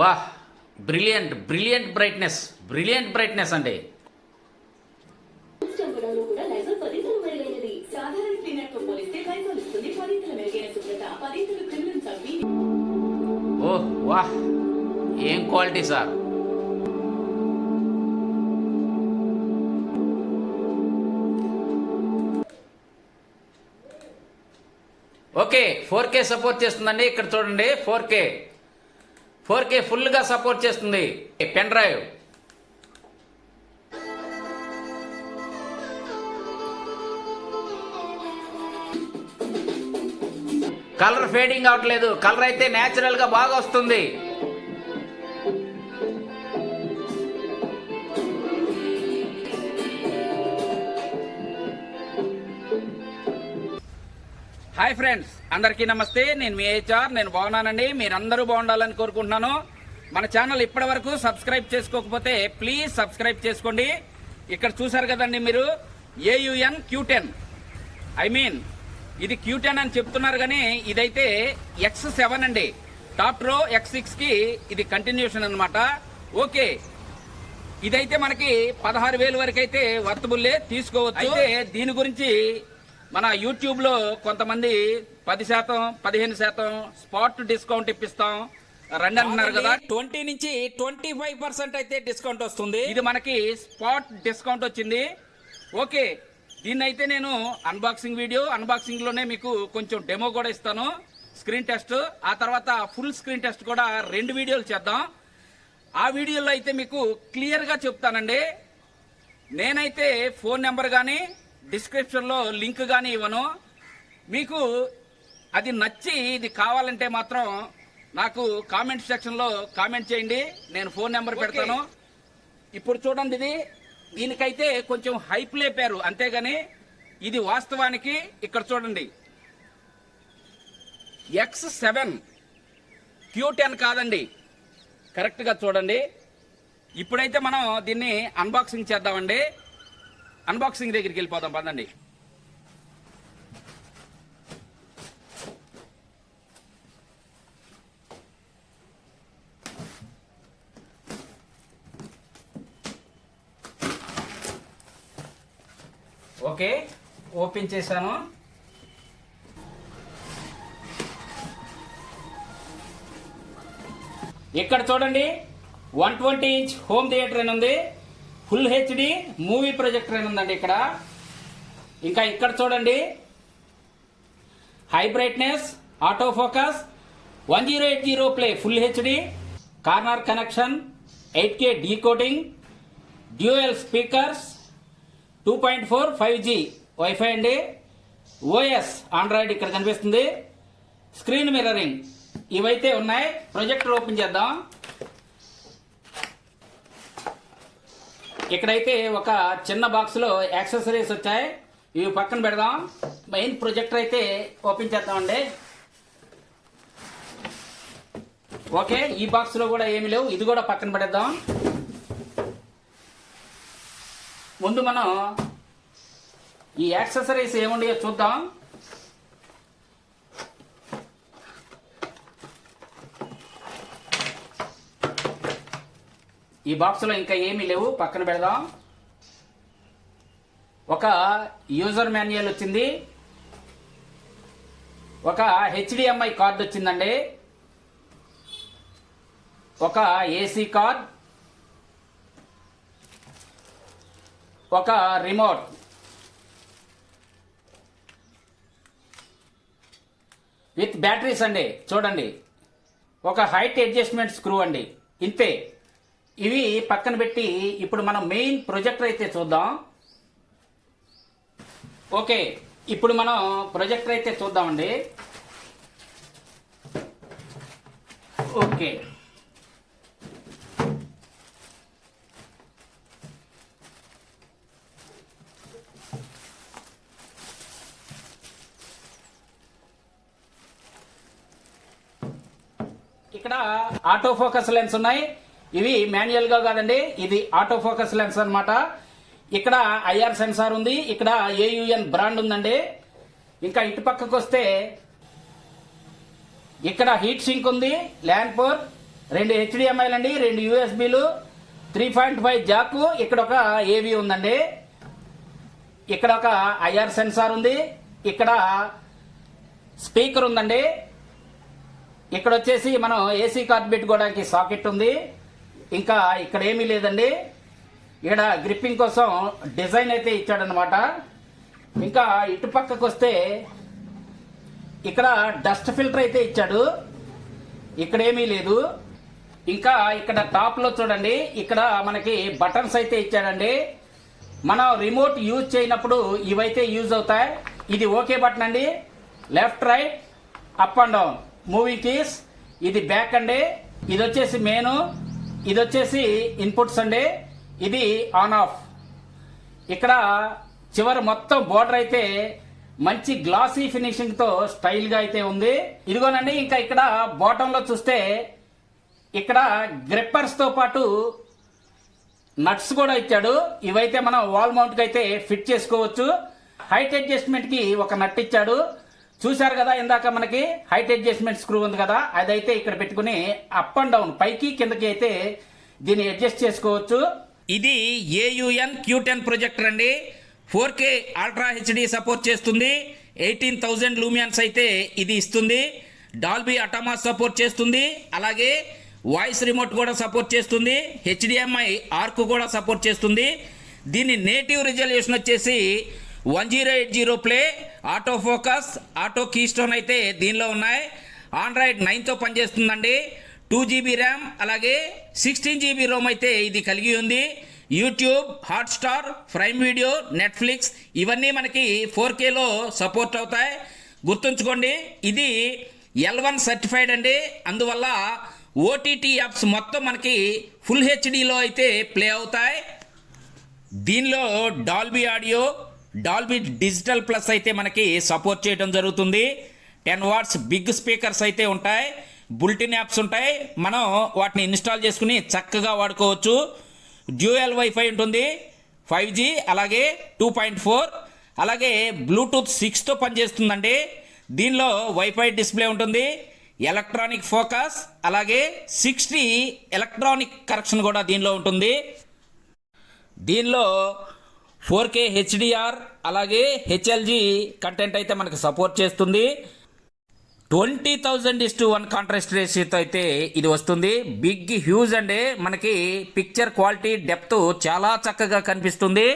వాహ్ brilliant brilliant brightness brilliant brightness అండి. Oh వాహ్ ఏం quality sir? Okay four K support చేస్తుందండి. ఇక్కడ చూడండి ఫోర్ కే ఫోర్ కే ఫుల్గా సపోర్ట్ చేస్తుంది పెన్ డ్రైవ్. కలర్ ఫేడింగ్ అవట్లేదు కలర్ అయితే న్యాచురల్గా బాగా వస్తుంది. Hi friends. అందరికీ నమస్తే. నేను మీ హెచ్ఆర్ నేను బాగున్నానండి. మీరందరూ బాగుండాలని కోరుకుంటున్నాను. మన ఛానల్ ఇప్పటి వరకు సబ్స్క్రైబ్ చేసుకోకపోతే ప్లీజ్ సబ్స్క్రైబ్ చేసుకోండి. ఇక్కడ చూసారు కదండి మీరు? AUN Q ten I mean ఇది క్యూ టెన్ అని చెప్తున్నారు కానీ ఇదైతే ఎక్స్ సెవెన్ అండి. టాప్ రో ఎక్స్ సిక్స్కి ఇది కంటిన్యూషన్ అన్నమాట. ఓకే. ఇదైతే మనకి పదహారు వేలు వరకు అయితే వర్తబుల్లే తీసుకోవచ్చు. అయితే దీని గురించి మన యూట్యూబ్లో కొంతమంది పది శాతం పదిహేను శాతం స్పాట్ డిస్కౌంట్ ఇప్పిస్తాం. రండి అంటున్నారు కదా. ట్వంటీ నుంచి ట్వంటీ ఫైవ్ పర్సెంట్ అయితే డిస్కౌంట్ వస్తుంది. ఇది మనకి స్పాట్ డిస్కౌంట్ వచ్చింది. ఓకే దీన్ని అయితే నేను అన్బాక్సింగ్ వీడియో అన్బాక్సింగ్లోనే మీకు కొంచెం డెమో కూడా ఇస్తాను. స్క్రీన్ టెస్ట్ ఆ తర్వాత ఫుల్ స్క్రీన్ టెస్ట్ కూడా రెండు వీడియోలు చేద్దాం. ఆ వీడియోలో అయితే మీకు క్లియర్గా చెప్తానండి. నేనైతే ఫోన్ నెంబర్ కానీ డిస్క్రిప్షన్లో లింక్ కానీ ఇవ్వను. మీకు అది నచ్చి ఇది కావాలంటే మాత్రం నాకు కామెంట్ సెక్షన్లో కామెంట్ చేయండి. నేను ఫోన్ నెంబర్ పెడతాను. ఇప్పుడు చూడండి ఇది. దీనికైతే కొంచెం హైప్ లేపారు. అంతేగాని ఇది వాస్తవానికి ఇక్కడ చూడండి. ఎక్స్ సెవెన్ క్యూ టెన్ కాదండి. కరెక్ట్గా చూడండి. ఇప్పుడైతే మనం దీన్ని అన్బాక్సింగ్ చేద్దామండి. అన్బాక్సింగ్ దగ్గరికి వెళ్ళిపోదాం. పదండి ఓకే ఓపెన్ చేశాను. ఇక్కడ చూడండి one twenty inch home theatre అని ఉంది. ఫుల్ హెచ్డి మూవీ ప్రొజెక్టర్ అని ఉందండి ఇక్కడ. ఇంకా ఇక్కడ చూడండి high brightness auto focus one zero eight zero play full HD corner connection eight K decoding dual speakers two point four five G. WiFi అండి. OS Android ఇక్కడ కనిపిస్తుంది. స్క్రీన్ మిర్రరింగ్ ఇవైతే ఉన్నాయి. ప్రొజెక్టర్ ఓపెన్ చేద్దాం. ఇక్కడైతే ఒక చిన్న బాక్స్లో యాక్సెసరీస్ వచ్చాయి. ఇవి పక్కన పెడదాం. మెయిన్ ప్రొజెక్టర్ అయితే ఓపెన్ చేద్దామండి. ఓకే ఈ బాక్స్లో కూడా ఏమి లేవు. ఇది కూడా పక్కన పెడేద్దాం ముందు మనం ఈ యాక్సెసరీస్ ఏముండయో చూద్దాం. ఈ బాక్స్లో ఇంకా ఏమీ లేవు పక్కన పెడదాం. ఒక యూజర్ మాన్యువల్ వచ్చింది. ఒక హెచ్డిఎంఐ కార్డు వచ్చిందండి. ఒక ఏసీ కార్డ్. ఒక రిమోట్. విత్ బ్యాటరీస్ అండి చూడండి. ఒక హైట్ అడ్జస్ట్మెంట్ స్క్రూ అండి. ఇంతే. ఇవి పక్కన పెట్టి ఇప్పుడు మనం మెయిన్ ప్రొజెక్టర్ అయితే చూద్దాం. ఓకే ఇప్పుడు మనం ప్రొజెక్టర్ అయితే చూద్దామండి. ఓకే ఇక్కడ ఆటో ఫోకస్ లెన్స్ ఉన్నాయి. ఇవి మాన్యువల్గా కాదండి ఇది ఆటో ఫోకస్ లెన్స్ అన్నమాట. ఇక్కడ ఐఆర్ సెన్సార్ ఉంది ఇక్కడ ఏయుఎన్ బ్రాండ్ ఉందండి. ఇంకా ఇటు పక్కకు వస్తే ఇక్కడ హీట్ సింక్ ఉంది ల్యాండ్ పోర్ రెండు హెచ్డిఎంఐలు అండి రెండు యూఎస్బీలు త్రీ పాయింట్ ఫైవ్ జాకు ఇక్కడ ఒక ఏవి ఉందండి. ఇక్కడ ఒక ఐఆర్ సెన్సార్ ఉంది ఇక్కడ స్పీకర్ ఉందండి. ఇక్కడ వచ్చేసి మనం ఏసీ కార్డ్ పెట్టుకోవడానికి సాకెట్ ఉంది. ఇంకా ఇక్కడ ఏమీ లేదండి. ఇక్కడ గ్రిప్పింగ్ కోసం డిజైన్ అయితే ఇచ్చాడనమాట ఇంకా ఇటు పక్కకు వస్తే ఇక్కడ డస్ట్ ఫిల్టర్ అయితే ఇచ్చాడు. ఇక్కడ ఏమీ లేదు. ఇంకా ఇక్కడ టాప్లో చూడండి. ఇక్కడ మనకి బటన్స్ అయితే ఇచ్చాడండి. మనం రిమోట్ యూజ్ చేయనప్పుడు ఇవైతే యూజ్ అవుతాయి. ఇది ఓకే బటన్ అండి. Left right up and down. Moving keys ఇది బ్యాక్ అండి ఇది వచ్చేసి మెయిన్ ఇది వచ్చేసి ఇన్పుట్స్ అండి ఇది ఆన్ ఆఫ్ ఇక్కడ చివరి మొత్తం బోర్డర్ అయితే మంచి గ్లాసీ ఫినిషింగ్తో స్టైల్గా అయితే ఉంది. ఇదిగోనండి ఇంకా ఇక్కడ బాటమ్లో చూస్తే ఇక్కడ గ్రిప్పర్స్తో పాటు నట్స్ కూడా ఇచ్చాడు. ఇవైతే మనం వాల్ మౌంట్కి అయితే ఫిట్ చేసుకోవచ్చు. హైట్ అడ్జస్ట్మెంట్కి ఒక నట్ ఇచ్చాడు. చూశారు కదా ఇందాక మనకి హైట్ అడ్జస్ట్మెంట్ స్క్రూ ఉంది కదా అదైతే ఇక్కడ పెట్టుకుని అప్ అండ్ డౌన్ పైకి కిందకి అయితే దీన్ని అడ్జస్ట్ చేసుకోవచ్చు. ఇది ఏయుఎన్ క్యూ టెన్ ప్రొజెక్టర్ అండి. Four K ultra HD support చేస్తుంది. ఎయిటీన్ థౌజండ్ లూమియన్స్ అయితే ఇది ఇస్తుంది. డాల్బీ అటామాస్ సపోర్ట్ చేస్తుంది. అలాగే వాయిస్ రిమోట్ కూడా సపోర్ట్ చేస్తుంది. హెచ్డిఎంఐ ఆర్క్ కూడా సపోర్ట్ చేస్తుంది. దీని నేటివ్ రిజల్యూషన్ వచ్చేసి one zero eight zero play auto focus auto keystone అయితే దీనిలో ఉన్నాయి. ఆండ్రాయిడ్ నైన్తో పనిచేస్తుందండి. టూ జీబీ ర్యామ్ అలాగే సిక్స్టీన్ జీబీ రోమ్ అయితే ఇది కలిగి ఉంది. YouTube Hotstar Prime Video Netflix ఇవన్నీ మనకి ఫోర్ కేలో సపోర్ట్ అవుతాయి. గుర్తుంచుకోండి ఇది ఎల్ వన్ సర్టిఫైడ్ అండి. అందువల్ల ఓటీటీ యాప్స్ మొత్తం మనకి ఫుల్ హెచ్డిలో అయితే ప్లే అవుతాయి. దీనిలో Dolby audio Dolby digital plus అయితే మనకి సపోర్ట్ చేయడం జరుగుతుంది. టెన్ వాట్స్ బిగ్ స్పీకర్స్ అయితే ఉంటాయి. బుల్టిన్ యాప్స్ ఉంటాయి. మనం వాటిని ఇన్స్టాల్ చేసుకుని చక్కగా వాడుకోవచ్చు. డ్యూయల్ వైఫై ఉంటుంది. ఫైవ్ జీ అలాగే టూ పాయింట్ ఫోర్ అలాగే బ్లూటూత్ సిక్స్తో పనిచేస్తుందండి. దీనిలో వైఫై డిస్ప్లే ఉంటుంది. ఎలక్ట్రానిక్ ఫోకస్ అలాగే సిక్స్టీ ఎలక్ట్రానిక్ కరెక్షన్ కూడా దీనిలో ఉంటుంది. దీనిలో ఫోర్ కే హెచ్డిఆర్ అలాగే హెచ్ఎల్జి కంటెంట్ అయితే మనకు సపోర్ట్ చేస్తుంది. Twenty thousand is to one contrast రేషియోతో అయితే ఇది వస్తుంది. బిగ్ హ్యూజ్ అండి మనకి పిక్చర్ క్వాలిటీ డెప్త్ చాలా చక్కగా కనిపిస్తుంది.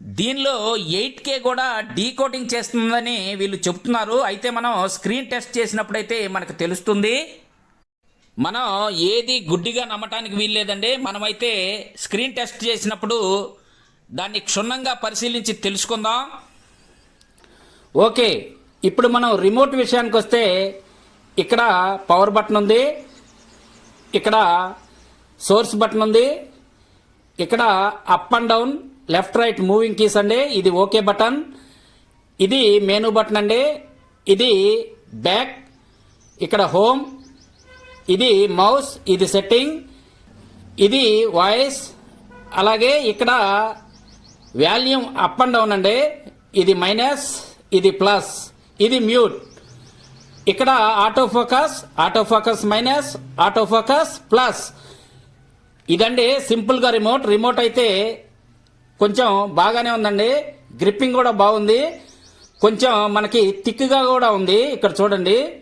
దీనిలో ఎయిట్ కే కూడా డీకోడింగ్ చేస్తుందని వీళ్ళు చెప్తున్నారు. అయితే మనం స్క్రీన్ టెస్ట్ చేసినప్పుడైతే మనకు తెలుస్తుంది. మనం ఏది గుడ్డిగా నమ్మటానికి వీల్లేదండి. మనమైతే స్క్రీన్ టెస్ట్ చేసినప్పుడు దాన్ని క్షుణ్ణంగా పరిశీలించి తెలుసుకుందాం. ఓకే ఇప్పుడు మనం రిమోట్ విషయానికి వస్తే ఇక్కడ పవర్ బటన్ ఉంది ఇక్కడ సోర్స్ బటన్ ఉంది ఇక్కడ up and down left right moving keys అండి ఇది ఓకే బటన్ ఇది మెనూ బటన్ అండి ఇది బ్యాక్ ఇక్కడ హోమ్ ఇది మౌస్ ఇది సెట్టింగ్ ఇది వాయిస్ అలాగే ఇక్కడ వాల్యూమ్ అప్ అండ్ డౌన్ అండి. ఇది మైనస్ ఇది ప్లస్ ఇది మ్యూట్. ఇక్కడ auto focus auto focus minus auto focus plus. ఇదండి సింపుల్గా రిమోట్. రిమోట్ అయితే కొంచెం బాగానే ఉందండి. గ్రిప్పింగ్ కూడా బాగుంది. కొంచెం మనకి థిక్గా కూడా ఉంది. ఇక్కడ చూడండి.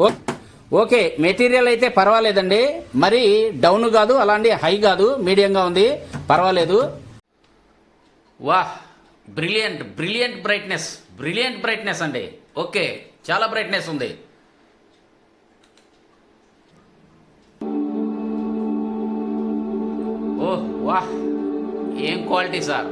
ఓ- ఓకే మెటీరియల్ అయితే పర్వాలేదండి. మరి డౌన్ కాదు అలాంటి హై కాదు మీడియంగా ఉంది. పర్వాలేదు. వాహ్ brilliant brilliant brightness brilliant brightness అండి. ఓకే చాలా బ్రైట్నెస్ ఉంది. ఓహ్ వాహ్ ఏం quality sir?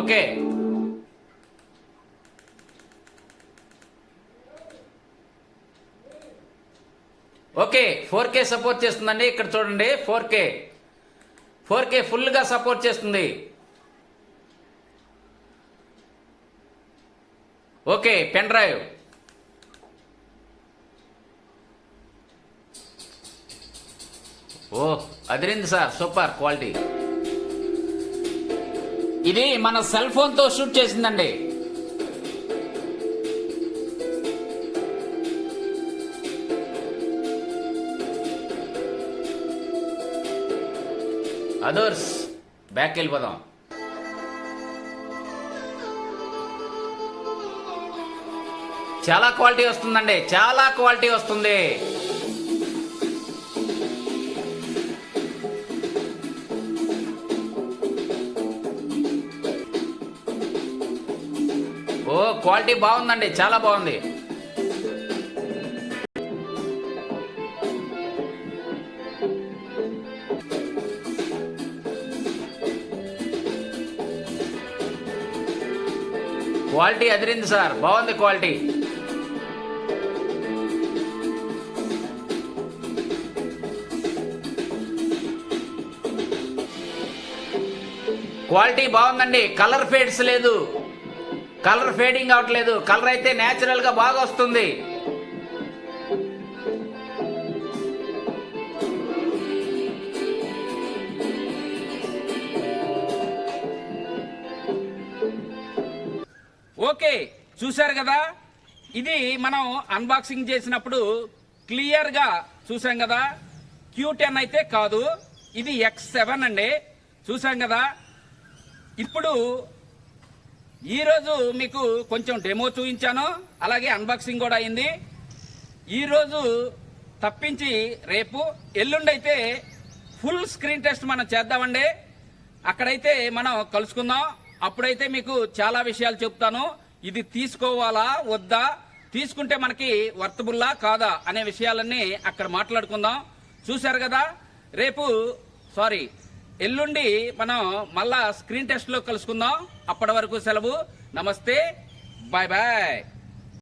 Okay. Okay four K support చేస్తుందండి. ఇక్కడ చూడండి ఫోర్ కే ఫోర్ కే ఫుల్గా సపోర్ట్ చేస్తుంది. Okay pen drive. ఓ అదిరింది సార్ సూపర్ క్వాలిటీ. ఇది మన సెల్ ఫోన్తో షూట్ చేసిందండి. అదర్స్ బ్యాక్ వెళ్ళిపోదాం చాలా క్వాలిటీ వస్తుందండి చాలా క్వాలిటీ వస్తుంది. ఓ క్వాలిటీ బాగుందండి చాలా బాగుంది. క్వాలిటీ అదిరింది సార్. బాగుంది క్వాలిటీ. క్వాలిటీ బాగుందండి. కలర్ ఫేడ్స్ లేదు. కలర్ ఫేడింగ్ అవట్లేదు. కలర్ అయితే న్యాచురల్గా బాగా వస్తుంది. ఓకే చూశారు కదా? ఇది మనం అన్బాక్సింగ్ చేసినప్పుడు క్లియర్గా చూసాం కదా? క్యూ టెన్ అయితే కాదు ఇది ఎక్స్ సెవెన్ అండి. చూసాం కదా? ఇప్పుడు ఈరోజు మీకు కొంచెం డెమో చూపించాను అలాగే అన్బాక్సింగ్ కూడా అయింది. ఈరోజు తప్పించి రేపు ఎల్లుండి అయితే ఫుల్ స్క్రీన్ టెస్ట్ మనం చేద్దామండి. అక్కడైతే మనం కలుసుకుందాం. అప్పుడైతే మీకు చాలా విషయాలు చెప్తాను. ఇది తీసుకోవాలా వద్దా? తీసుకుంటే మనకి వర్తబుల్లా కాదా అనే విషయాలన్నీ అక్కడ మాట్లాడుకుందాం. చూశారు కదా? రేపు సారీ ఎల్లుండి మనం మళ్ళా స్క్రీన్ టెస్ట్లో కలుసుకుందాం. అప్పటి వరకు సెలవు. నమస్తే. Bye bye.